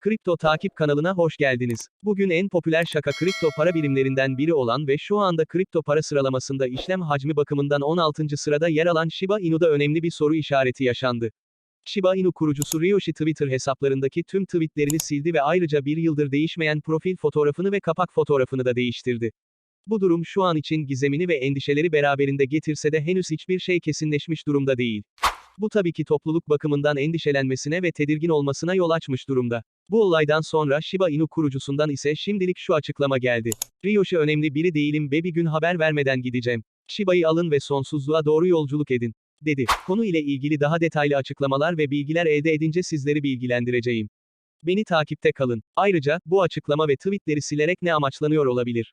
Kripto Takip kanalına hoş geldiniz. Bugün en popüler şaka kripto para birimlerinden biri olan ve şu anda kripto para sıralamasında işlem hacmi bakımından 16. sırada yer alan Shiba Inu'da önemli bir soru işareti yaşandı. Shiba Inu kurucusu Ryoshi Twitter hesaplarındaki tüm tweetlerini sildi ve ayrıca bir yıldır değişmeyen profil fotoğrafını ve kapak fotoğrafını da değiştirdi. Bu durum şu an için gizemini ve endişeleri beraberinde getirse de henüz hiçbir şey kesinleşmiş durumda değil. Bu tabii ki topluluk bakımından endişelenmesine ve tedirgin olmasına yol açmış durumda. Bu olaydan sonra Shiba Inu kurucusundan ise şimdilik şu açıklama geldi. Ryoshi önemli biri değilim ve bir gün haber vermeden gideceğim. Shiba'yı alın ve sonsuzluğa doğru yolculuk edin. Dedi. Konu ile ilgili daha detaylı açıklamalar ve bilgiler elde edince sizleri bilgilendireceğim. Beni takipte kalın. Ayrıca, bu açıklama ve tweetleri silerek ne amaçlanıyor olabilir?